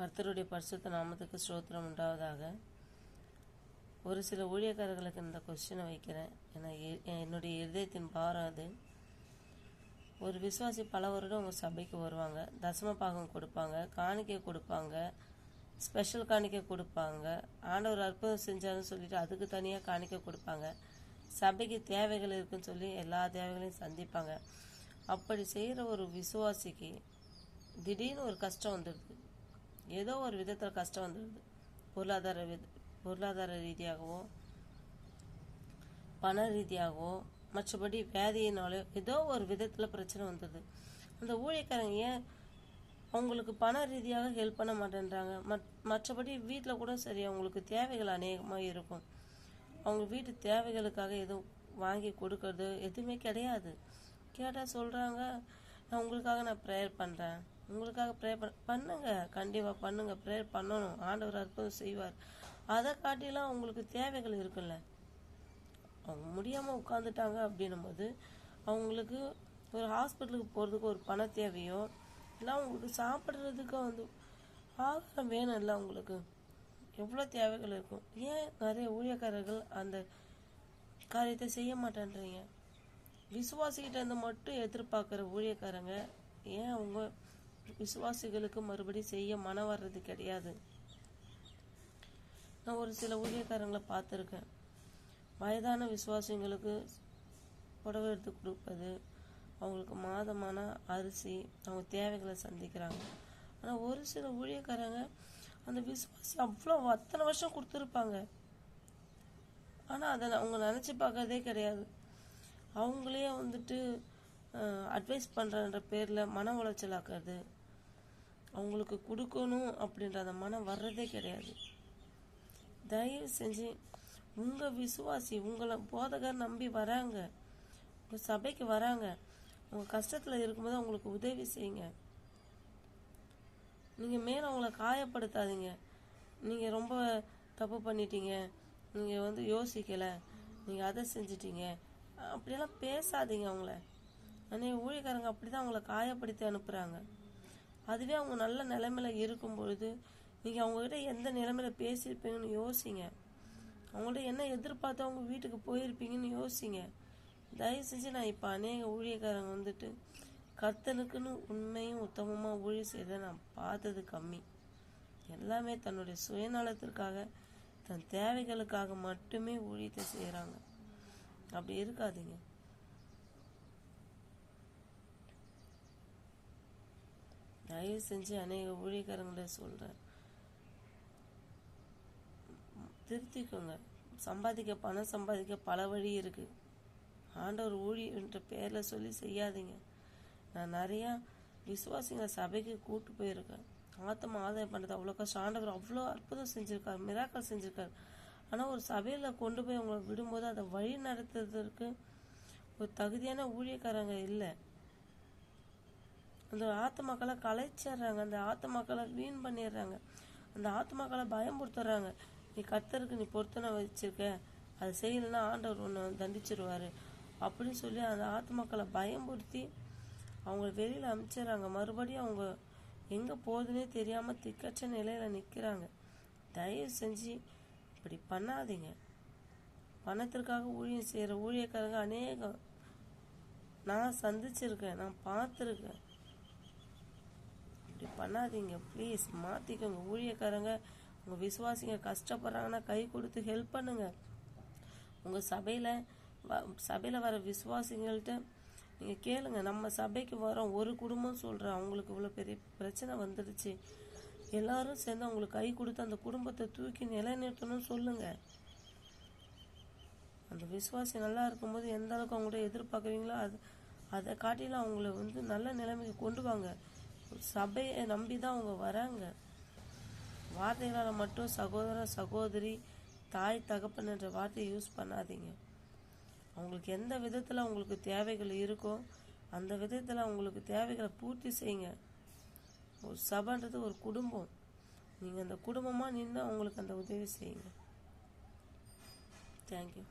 கர்த்தருடைய பரிசுத்த நாமத்துக்கு ஸ்தோத்திரம் உண்டாவதாக. ஒரு சில ஊழியக்காரர்களுக்கு இந்த கொஸ்டினை வைக்கிறேன். ஏன்னா எ- என்னுடைய இருதயத்தின் பாரம் அது. ஒரு விசுவாசி பல வருடம் உங்கள் சபைக்கு வருவாங்க. தசம பாகம் கொடுப்பாங்க காணிக்கை கொடுப்பாங்க ஸ்பெஷல் காணிக்கை கொடுப்பாங்க. ஆண்டவர் அற்புதம் செஞ்சாருன்னு சொல்லிட்டு அதுக்கு தனியாக காணிக்கை கொடுப்பாங்க. சபைக்கு தேவைகள் இருக்குன்னு சொல்லி எல்லா தேவைகளையும் சந்திப்பாங்க. அப்படி செய்கிற ஒரு விசுவாசிக்கு திடீர்னு ஒரு கஷ்டம் வந்துடுது. ஏதோ ஒரு விதத்தில் கஷ்டம் வந்துடுது பொருளாதார வித பொருளாதார ரீதியாகவோ பண ரீதியாகவோ மற்றபடி வியாதியினாலோ ஏதோ ஒரு விதத்தில் பிரச்சனை வந்தது. அந்த ஊழியக்காரங்க ஏன் அவங்களுக்கு பண ரீதியாக ஹெல்ப் பண்ண மாட்டேன்றாங்க? மற்றபடி வீட்டில் கூட சரி அவங்களுக்கு தேவைகள் அநேகமாக இருக்கும். அவங்க வீட்டு தேவைகளுக்காக எதுவும் வாங்கி கொடுக்கறது எதுவுமே கிடையாது. கேட்டால் சொல்கிறாங்க நான் உங்களுக்காக நான் ப்ரேயர் பண்ணுறேன் உங்களுக்காக ப்ரேயர் பண்ண பண்ணுங்க. கண்டிப்பாக பண்ணுங்க. ப்ரேயர் பண்ணணும். ஆண்டவர் அற்புதம் செய்வார். அதை காட்டிலாம் அவங்களுக்கு தேவைகள் இருக்குல்ல. அவங்க முடியாமல் உட்காந்துட்டாங்க அப்படின்னும் போது அவங்களுக்கு ஒரு ஹாஸ்பிட்டலுக்கு போகிறதுக்கு ஒரு பண தேவையோ இல்லை அவங்களுக்கு சாப்பிட்றதுக்கு வந்து ஆகாரம் வேணும்ல அவங்களுக்கு. எவ்வளோ தேவைகள் இருக்கும். ஏன் நிறைய ஊழியக்காரர்கள் அந்த காரியத்தை செய்ய மாட்டேன்றீங்க? விசுவாசிக்கிட்டேருந்து மட்டும் எதிர்பார்க்குற ஊழியக்காரங்க ஏன் அவங்க விசுவாசிகளுக்கு மறுபடி செய்ய மனம் வர்றது கிடையாது. நான் ஒரு சில ஊழியக்காரங்களை பார்த்துருக்கேன். வயதான விசுவாசிங்களுக்கு புடவை எடுத்து கொடுப்பது அவங்களுக்கு மாதமான அரிசி அவங்க தேவைகளை சந்திக்கிறாங்க. ஆனால் ஒரு சில ஊழியக்காரங்க அந்த விசுவாசி அவ்வளோ அத்தனை வருஷம் கொடுத்துருப்பாங்க. ஆனால் அதை அவங்க நினச்சி பார்க்கறதே கிடையாது. அவங்களே வந்துட்டு அட்வைஸ் பண்ணுறன்ற பேரில் மன உளைச்சல் ஆக்கிறது. அவங்களுக்கு கொடுக்கணும் அப்படின்ற அந்த மனம் வர்றதே கிடையாது. தயவு செஞ்சு உங்கள் விசுவாசி உங்களை போதகர் நம்பி வராங்க. உங்கள் சபைக்கு வராங்க. உங்கள் கஷ்டத்தில் இருக்கும்போது அவங்களுக்கு உதவி செய்யுங்க. நீங்கள் மேலே அவங்கள காயப்படுத்தாதீங்க. நீங்கள் ரொம்ப தப்பு பண்ணிட்டீங்க. நீங்கள் வந்து யோசிக்கலை. நீங்கள் அதை செஞ்சிட்டீங்க. அப்படியெல்லாம் பேசாதீங்க அவங்கள. அன்றைய ஊழியக்காரங்க அப்படி தான் அவங்கள காயப்படுத்தி அனுப்புகிறாங்க அதுவே அவங்க நல்ல நிலைமையில இருக்கும் பொழுது நீங்கள் அவங்ககிட்ட எந்த நிலைமையில பேசியிருப்பீங்கன்னு யோசிங்க. அவங்கள்ட்ட என்ன எதிர்பார்த்து அவங்க வீட்டுக்கு போயிருப்பீங்கன்னு யோசிங்க. தயவு செஞ்சு நான் இப்போ அநேக ஊழியக்காரங்க வந்துட்டு கர்த்தனுக்குன்னு உண்மையும் உத்தமமாக ஊழிய செய்த நான் பார்த்தது கம்மி. எல்லாமே தன்னுடைய சுயநலத்திற்காக தன் தேவைகளுக்காக மட்டுமே ஊழியத்தை செய்கிறாங்க அப்படி இருக்காதீங்க. தயவு செஞ்சு அநேக ஊழியக்காரங்கள சொல்கிறேன் திருத்திக்கோங்க. சம்பாதிக்க பணம் சம்பாதிக்க பல வழி இருக்கு. ஆண்டவர் ஊழியன்ற பேரில் சொல்லி செய்யாதீங்க. நான் நிறையா விசுவாசிங்களை சபைக்கு கூட்டு போயிருக்கேன். ஆத்தமா ஆதாயம் பண்ணுறது அவ்வளோ கஷ்டம். ஆண்டவர் அவ்வளோ அற்புதம் செஞ்சுருக்காரு மிராக்கள் செஞ்சுருக்கார். ஆனால் ஒரு சபையில் கொண்டு போய் அவங்கள விடும்போது அதை வழி நடத்துறதுக்கு ஒரு தகுதியான ஊழியக்காரங்க இல்லை. அந்த ஆத்மாக்களை கலைச்சிடுறாங்க. அந்த ஆத்மாக்களை வீண் பண்ணிடுறாங்க. அந்த ஆத்மாக்களை பயமுறுத்துறாங்க. நீ கத்தருக்கு நீ பொருத்தனை வச்சிருக்க. அதை செய்யலைன்னா ஆண்டவர் ஒன்று தண்டிச்சிருவாரு. அப்படின்னு சொல்லி அந்த ஆத்மாக்களை பயமுறுத்தி அவங்க வெளியில் அனுப்பிச்சிடுறாங்க மறுபடியும் அவங்க எங்கே போகுதுன்னே தெரியாமல் திக்கற்ற நிலையில் நிற்கிறாங்க தயவு செஞ்சு இப்படி பண்ணாதீங்க. பணத்திற்காக ஊழியம் செய்கிற ஊழியக்காரங்க அநேகம். நான் சந்திச்சிருக்கேன். நான் பார்த்துருக்கேன். பண்ணாதீங்க ப்ளீஸ் மாற்றிக்கோங்க ஊழியக்காரங்க உங்கள் விசுவாசிங்க கஷ்டப்படுறாங்கன்னா கை கொடுத்து ஹெல்ப் பண்ணுங்க. உங்கள் சபையில் சபையில் வர விசுவாசிங்கள்ட்ட நீங்கள் கேளுங்க. நம்ம சபைக்கு வரோம் ஒரு குடும்பம் சொல்கிறேன் அவங்களுக்கு இவ்வளோ பெரிய பிரச்சனை வந்துடுச்சு. எல்லாரும் சேர்ந்து அவங்களுக்கு கை கொடுத்து அந்த குடும்பத்தை தூக்கி நிலைநிறுத்தணும்னு சொல்லுங்கள் அந்த விசுவாசி நல்லா இருக்கும்போது எந்த அளவுக்கு அவங்கள்ட்ட எதிர்பார்க்குறீங்களோ அது அதை காட்டிலும் அவங்கள வந்து நல்ல நிலைமைக்கு கொண்டு வாங்க. சபையை நம்பி தான் அவங்க வராங்க. வார்த்தைகளால் மட்டும் சகோதர சகோதரி தாய் தகப்பன் என்ற வார்த்தையை யூஸ் பண்ணாதீங்க. அவங்களுக்கு எந்த விதத்தில் அவங்களுக்கு தேவைகள் இருக்கோ அந்த விதத்தில் அவங்களுக்கு தேவைகளை பூர்த்தி செய்யுங்க. ஒரு சபைன்றது ஒரு குடும்பம். நீங்கள் அந்த குடும்பமாக நின்று அவங்களுக்கு அந்த உதவி செய்யுங்க. தேங்க்யூ